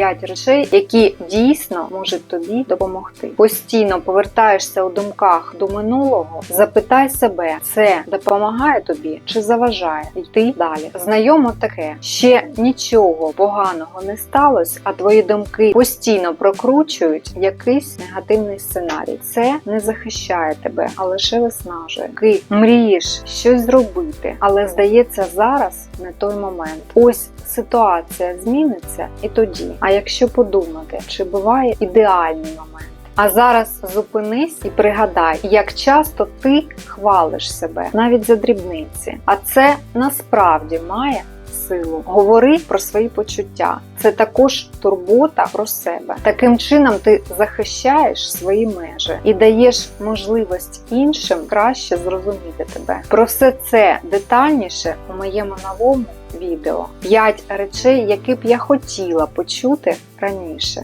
5 речей, які дійсно можуть тобі допомогти. Постійно повертаєшся у думках до минулого. Запитай себе, це допомагає тобі чи заважає йти далі. Знайомо таке, ще нічого поганого не сталося, а твої думки постійно прокручують якийсь негативний сценарій. Це не захищає тебе, а лише виснажує. Ти мрієш щось зробити, але здається, зараз не той момент. Ось ситуація зміниться і тоді. А якщо подумати, чи буває ідеальний момент? А зараз зупинись і пригадай, як часто ти хвалиш себе навіть за дрібниці. А це насправді має силу. Говори про свої почуття. Це також турбота про себе. Таким чином ти захищаєш свої межі і даєш можливість іншим краще зрозуміти тебе. Про все це детальніше у моєму новому відео. 5 речей, які б я хотіла почути раніше.